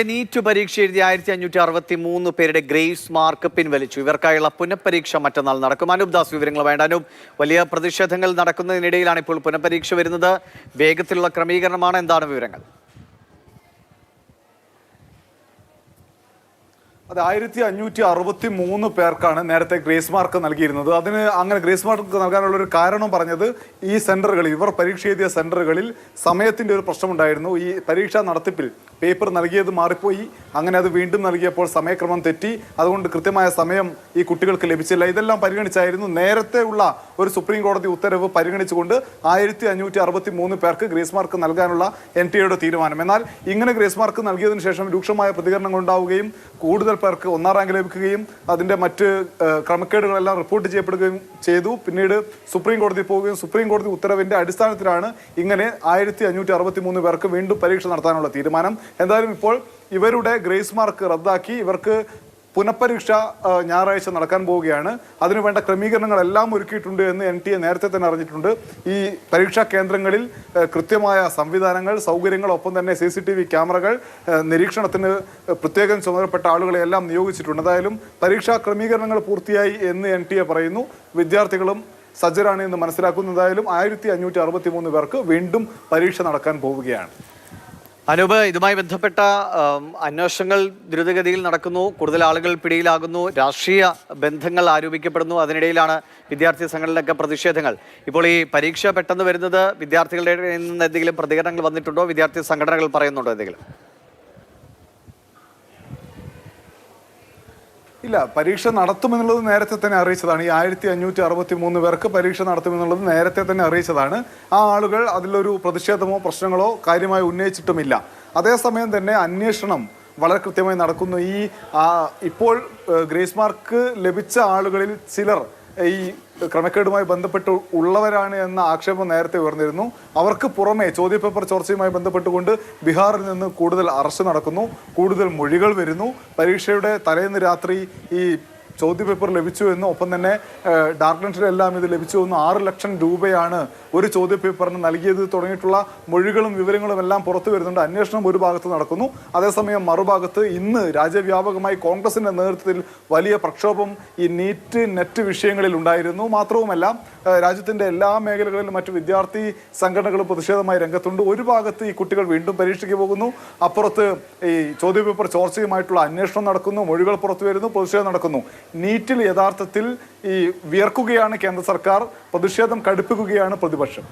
NEET പരീക്ഷ എഴുതി ആയിരത്തി അഞ്ഞൂറ്റി അറുപത്തി മൂന്ന് പേരുടെ ഗ്രേസ് മാർക്ക് പിൻവലിച്ചു. ഇവർക്കായുള്ള പുനഃപരീക്ഷ മറ്റന്നാൾ നടക്കും. അനൂപ് ദാസ് വിവരങ്ങൾ വേണ്ട. അനൂപ് വലിയ പ്രതിഷേധങ്ങൾ നടക്കുന്നതിനിടയിലാണ് ഇപ്പോൾ പുനഃപരീക്ഷ വരുന്നത്. വേഗത്തിലുള്ള ക്രമീകരണമാണ്. എന്താണ് വിവരങ്ങൾ? അത് ആയിരത്തി അഞ്ഞൂറ്റി അറുപത്തി മൂന്ന് പേർക്കാണ് നേരത്തെ ഗ്രേസ് മാർക്ക് നൽകിയിരുന്നത്. അതിന് അങ്ങനെ ഗ്രേസ് മാർക്ക് നൽകാനുള്ള ഒരു കാരണം പറഞ്ഞത് ഈ സെന്ററുകളിൽ ഇവർ പരീക്ഷ എഴുതിയ സെന്ററുകളിൽ സമയത്തിന്റെ ഒരു പ്രശ്നമുണ്ടായിരുന്നു. ഈ പരീക്ഷാ നടത്തിപ്പിൽ പേപ്പർ നൽകിയത് മാറിപ്പോയി. അങ്ങനെ അത് വീണ്ടും നൽകിയപ്പോൾ സമയക്രമം തെറ്റി. അതുകൊണ്ട് കൃത്യമായ സമയം ഈ കുട്ടികൾക്ക് ലഭിച്ചില്ല. ഇതെല്ലാം പരിഗണിച്ചായിരുന്നു നേരത്തെ ഉള്ള ഒരു സുപ്രീം കോടതി ഉത്തരവ് പരിഗണിച്ചുകൊണ്ട് ആയിരത്തി അഞ്ഞൂറ്റി അറുപത്തി മൂന്ന് പേർക്ക് ഗ്രേസ് മാർക്ക് നൽകാനുള്ള എൻ ടി എയുടെ തീരുമാനം. എന്നാൽ ഇങ്ങനെ ഗ്രേസ് മാർക്ക് നൽകിയതിനു ശേഷം രൂക്ഷമായ പ്രതികരണങ്ങൾ ഉണ്ടാവുകയും കൂടുതൽ പേർക്ക് ഒന്നാം റാങ്ക് ലഭിക്കുകയും അതിന്റെ മറ്റ് ക്രമക്കേടുകളെല്ലാം റിപ്പോർട്ട് ചെയ്യപ്പെടുകയും ചെയ്തു. പിന്നീട് സുപ്രീം കോടതി പോവുകയും സുപ്രീം കോടതി ഉത്തരവിന്റെ അടിസ്ഥാനത്തിലാണ് ഇങ്ങനെ ആയിരത്തി അഞ്ഞൂറ്റി അറുപത്തി മൂന്ന് പേർക്ക് വീണ്ടും പരീക്ഷ നടത്താനുള്ള തീരുമാനം. എന്തായാലും ഇപ്പോൾ ഇവരുടെ ഗ്രേസ് മാർക്ക് റദ്ദാക്കി. ഇവർക്ക് പുനഃപരീക്ഷ ഞായറാഴ്ച നടക്കാൻ പോവുകയാണ്. അതിനുവേണ്ട ക്രമീകരണങ്ങളെല്ലാം ഒരുക്കിയിട്ടുണ്ട് എന്ന് എൻ ടി എ നേരത്തെ തന്നെ അറിഞ്ഞിട്ടുണ്ട്. ഈ പരീക്ഷാ കേന്ദ്രങ്ങളിൽ കൃത്യമായ സംവിധാനങ്ങൾ സൗകര്യങ്ങൾ ഒപ്പം തന്നെ സി സി ടി വി ക്യാമറകൾ നിരീക്ഷണത്തിന് പ്രത്യേകം ചുമതലപ്പെട്ട ആളുകളെ എല്ലാം നിയോഗിച്ചിട്ടുണ്ട്. എന്തായാലും പരീക്ഷാ ക്രമീകരണങ്ങൾ പൂർത്തിയായി എന്ന് എൻ ടി എ പറയുന്നു. വിദ്യാർത്ഥികളും സജ്ജരാണ് എന്ന് മനസ്സിലാക്കുന്നതായാലും ആയിരത്തി അഞ്ഞൂറ്റി അറുപത്തി മൂന്ന് പേർക്ക് വീണ്ടും പരീക്ഷ നടക്കാൻ പോവുകയാണ്. അനൂപ് ഇതുമായി ബന്ധപ്പെട്ട അന്വേഷണങ്ങൾ ദ്രുതഗതിയിൽ നടക്കുന്നു. കൂടുതൽ ആളുകൾ പിടിയിലാകുന്നു. രാഷ്ട്രീയ ബന്ധങ്ങൾ ആരോപിക്കപ്പെടുന്നു. അതിനിടയിലാണ് വിദ്യാർത്ഥി സംഘടനയിലൊക്കെ പ്രതിഷേധങ്ങൾ. ഇപ്പോൾ ഈ പരീക്ഷ പെട്ടെന്ന് വരുന്നത് വിദ്യാർത്ഥികളുടെ നിന്ന് എന്തെങ്കിലും പ്രതികരണങ്ങൾ വന്നിട്ടുണ്ടോ? വിദ്യാർത്ഥി സംഘടനകൾ പറയുന്നുണ്ടോ എന്തെങ്കിലും? ഇല്ല പരീക്ഷ നടത്തുമെന്നുള്ളത് നേരത്തെ തന്നെ അറിയിച്ചതാണ്. ഈ ആയിരത്തി അഞ്ഞൂറ്റി അറുപത്തി മൂന്ന് പേർക്ക് പരീക്ഷ നടത്തുമെന്നുള്ളത് നേരത്തെ തന്നെ അറിയിച്ചതാണ്. ആ ആളുകൾ അതിലൊരു പ്രതിഷേധമോ പ്രശ്നങ്ങളോ കാര്യമായി ഉന്നയിച്ചിട്ടുമില്ല. അതേസമയം തന്നെ അന്വേഷണം വളരെ കൃത്യമായി നടക്കുന്നു. ഈ ഇപ്പോൾ ഗ്രേസ് മാർക്ക് ലഭിച്ച ആളുകളിൽ ചിലർ ഈ ക്രമക്കേടുമായി ബന്ധപ്പെട്ട് ഉള്ളവരാണ് എന്ന ആക്ഷേപം നേരത്തെ ഉയർന്നിരുന്നു. അവർക്ക് പുറമെ ചോദ്യപേപ്പർ ചോർച്ചയുമായി ബന്ധപ്പെട്ടുകൊണ്ട് ബീഹാറിൽ നിന്ന് കൂടുതൽ അറസ്റ്റ് നടക്കുന്നു. കൂടുതൽ മൊഴികൾ വരുന്നു. പരീക്ഷയുടെ തലേന്ന് രാത്രി ഈ ചോദ്യപേപ്പർ ലഭിച്ചു എന്നും ഒപ്പം തന്നെ ഡാർക്ക്നെറ്റിൽ എല്ലാം നെറ്റിലെല്ലാം ഇത് ലഭിച്ചു എന്നും ആറ് ലക്ഷം രൂപയാണ് ഒരു ചോദ്യപേപ്പറിന് നൽകിയത്. തുടങ്ങിയിട്ടുള്ള മൊഴികളും വിവരങ്ങളും എല്ലാം പുറത്തു വരുന്നുണ്ട്. അന്വേഷണം ഒരു ഭാഗത്ത് നടക്കുന്നു. അതേസമയം മറുഭാഗത്ത് ഇന്ന് രാജ്യവ്യാപകമായി കോൺഗ്രസിന്റെ നേതൃത്വത്തിൽ വലിയ പ്രക്ഷോഭം ഈ നീറ്റ് നെറ്റ് വിഷയങ്ങളിൽ ഉണ്ടായിരുന്നു. മാത്രവുമല്ല രാജ്യത്തിന്റെ എല്ലാ മേഖലകളിലും മറ്റു വിദ്യാർത്ഥി സംഘടനകളും പ്രതിഷേധമായി രംഗത്തുണ്ട്. ഒരു ഭാഗത്ത് ഈ കുട്ടികൾ വീണ്ടും പരീക്ഷയ്ക്ക് പോകുന്നു. അപ്പുറത്ത് ഈ ചോദ്യപേപ്പർ ചോർച്ചയുമായിട്ടുള്ള അന്വേഷണം നടക്കുന്നു. മൊഴികൾ പുറത്തു വരുന്നു. പ്രതിഷേധം നടക്കുന്നു. നീറ്റിൽ യഥാർത്ഥത്തിൽ ഈ വിയർക്കുകയാണ് കേന്ദ്ര സർക്കാർ പ്രതിഷേധം കടുപ്പിക്കുകയാണ് പ്രതിപക്ഷം.